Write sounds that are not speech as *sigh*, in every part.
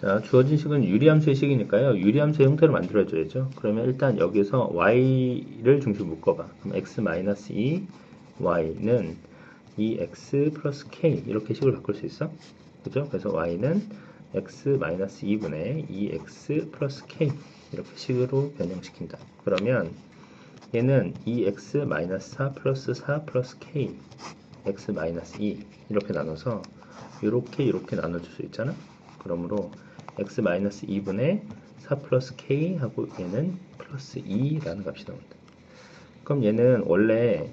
자, 주어진 식은 유리함수의 식이니까요. 유리함수의 형태로 만들어줘야죠. 그러면 일단 여기서 y를 중심 묶어봐. 그럼 x-2 y는 2x 플러스 k 이렇게 식을 바꿀 수 있어. 그죠? 그래서 y는 x-2분의 2x 플러스 k 이렇게 식으로 변형시킨다. 그러면 얘는 2x-4 플러스 4 플러스 k x-2 이렇게 나눠서 이렇게 이렇게 나눠줄 수 있잖아. 그러므로 x-2분의 4 플러스 k 하고 얘는 플러스 2라는 값이 나온다. 그럼 얘는 원래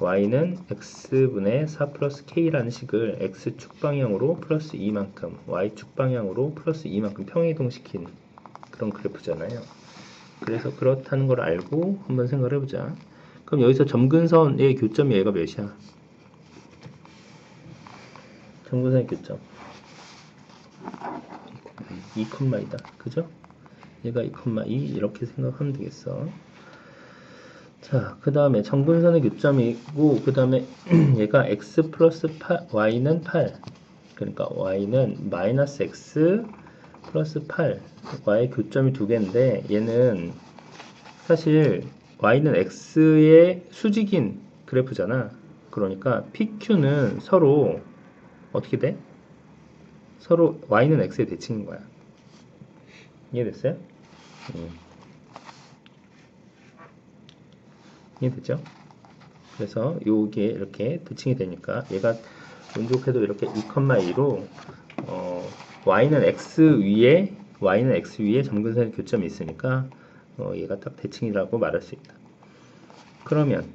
y는 x분의 4 플러스 k라는 식을 x축 방향으로 플러스 2만큼 y축 방향으로 플러스 2만큼 평행이동시킨 그런 그래프잖아요. 그래서 그렇다는 걸 알고 한번 생각을 해보자. 그럼 여기서 점근선의 교점이 얘가 몇이야? 점근선의 교점 2,2다. 그죠? 얘가 2,2 이렇게 생각하면 되겠어. 자, 그 다음에 정분선의 교점이고, 그 다음에 *clears throat* 얘가 x 플러스 8, y는 8. 그러니까 y는 마이너스 x 플러스 8. y의 교점이 두 개인데, 얘는 사실 y는 x의 수직인 그래프잖아. 그러니까 pq는 서로 어떻게 돼? 서로 y는 x의 대칭인 거야. 이해됐어요? 음. 이해됐죠? 그래서 요게 이렇게 대칭이 되니까 얘가 운 좋게도 이렇게 2,2로 어, y는 x 위에 y는 x 위에 점근선의 교점이 있으니까 어, 얘가 딱 대칭이라고 말할 수 있다. 그러면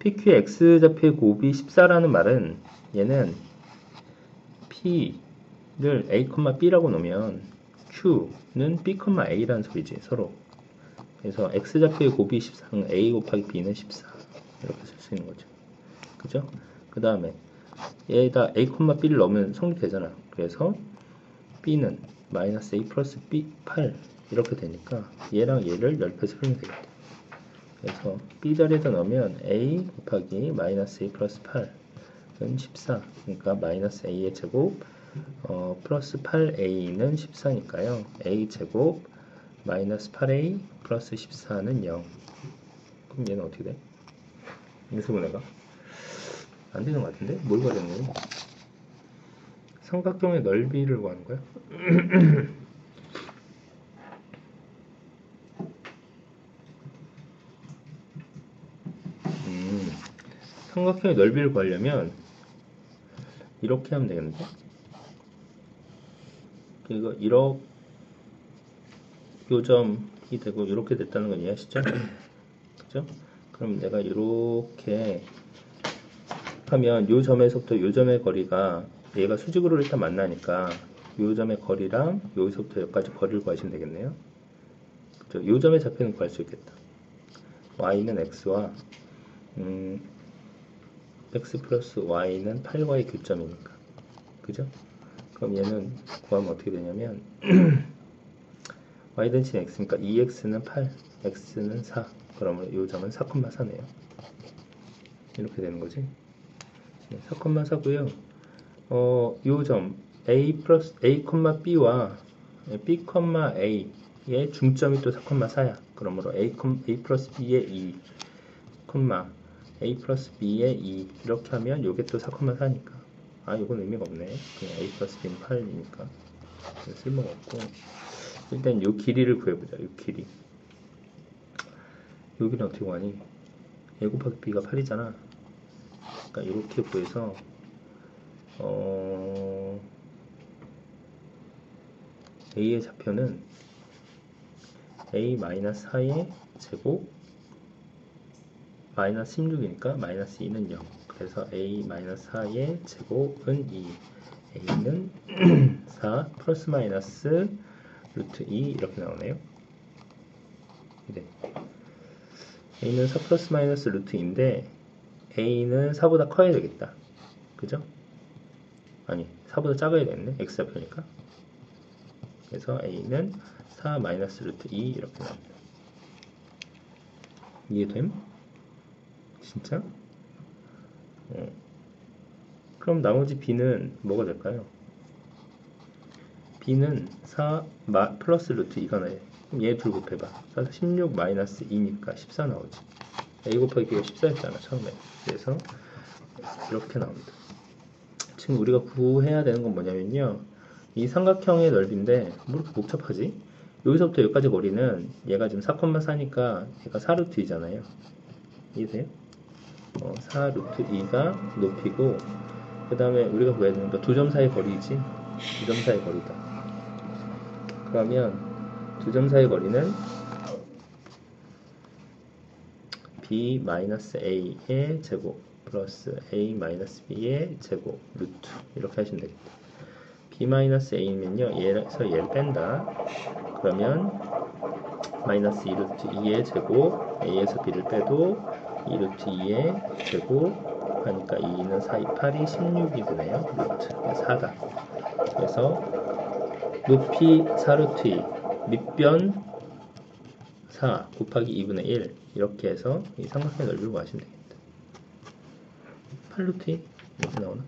PQ의 x좌표의 곱이 14라는 말은 얘는 P를 A, B라고 놓으면 Q는 B, A라는 소리지 서로 그래서 x좌표의 곱이 14, a 곱하기 b는 14 이렇게 쓸 수 있는 거죠. 그죠? 그 다음에 얘에다 a, b를 넣으면 성립되잖아. 그래서 b는 마이너스 a 플러스 b 8 이렇게 되니까 얘랑 얘를 열패서 풀면 되겠다. 그래서 b 자리에다 넣으면 a 곱하기 마이너스 a 플러스 8 은14 그러니까 마이너스 a의 제곱 어, 플러스 8a는 14니까요. a 제곱 마이너스 8a 플러스 14는 0 그럼 얘는 어떻게 돼? 인수분해가 안 되는 것 같은데? 뭘 구하려는 거야? 삼각형의 넓이를 구하는 거야? *clears throat* 음, 삼각형의 넓이를 구하려면 이렇게 하면 되겠는데? 이거 이렇게 요점이 되고 이렇게 됐다는 건 이해하시죠? *clears throat* 그죠? 그럼 내가 이렇게 하면 요 점에서부터 요 점의 거리가 얘가 수직으로 일단 만나니까 요 점의 거리랑 여기서부터 여기까지 거리를 구하시면 되겠네요. 그죠? 요 점의 좌표는 구할 수 있겠다. y는 x와 음, x 플러스 y는 8과의 교점이니까. 그죠? 그럼 얘는 구하면 어떻게 되냐면 *clears throat* y 대신 x니까 2x는 8, x는 4. 그러면 이 점은 4,4네요. 이렇게 되는 거지. 4,4고요. 어, 이 점 a 플러스 a, b와 b, a의 중점이 또 4,4야. 그러므로 a, a 플러스 b의 2, a 플러스 b의 2 이렇게 하면 이게 또 4,4니까 아 이건 의미가 없네. 그냥 a 플러스 b는 8이니까 쓸모가 없고 일단 요 길이를 구해보자. 요 길이. 여기는 어떻게 구하니? a 곱하기 b가 8이잖아. 그러니까 이렇게 구해서 어... a의 좌표는 a-4의 제곱 마이너스 16이니까 마이너스 2는 0 그래서 a-4의 제곱은 2 a는 *clears throat* 4 플러스 마이너스 루트 2 이렇게 나오네요. 네. a는 4 플러스 마이너스 루트 2인데 a는 4보다 커야 되겠다. 그죠? 아니 4보다 작아야 되겠네. x좌표니까. 그래서 a는 4 마이너스 루트 2 이렇게 나옵니다. 이해됨? 진짜? 어. 그럼 나머지 b는 뭐가 될까요? b는 4 마, 플러스 루트 2가 나요. 그럼 얘 둘 곱해봐. 16 마이너스 2니까 14 나오지. a 곱하기 b가 14였잖아 처음에. 그래서 이렇게 나옵니다. 지금 우리가 구해야 되는 건 뭐냐면요. 이 삼각형의 넓이인데 뭐 이렇게 복잡하지? 여기서부터 여기까지 거리는 얘가 지금 4,4니까 얘가 4루트 2잖아요. 이해돼요? 어, 4 루트 2가 높이고 그 다음에 우리가 구해야 되는 거 두 점 사이 거리지? 두 점 사이 거리다. 그러면 두 점 사이 거리는 b-a의 제곱 플러스 a-b의 제곱 루트. 이렇게 하시면 되겠다. B-a면요 얘에서 얘를 뺀다. 그러면 마이너스 2루트 2의 제곱 a에서 b를 빼도 2 루트 2의 제곱 하니까 2는 4, 8이 16이 되네요. 루트. 4다 그래서 높이 4 루트 2 밑변 4 곱하기 2분의 1 이렇게 해서 이 삼각형의 넓이를 구하시면 되겠다. 8루트 2 이렇게 나오나?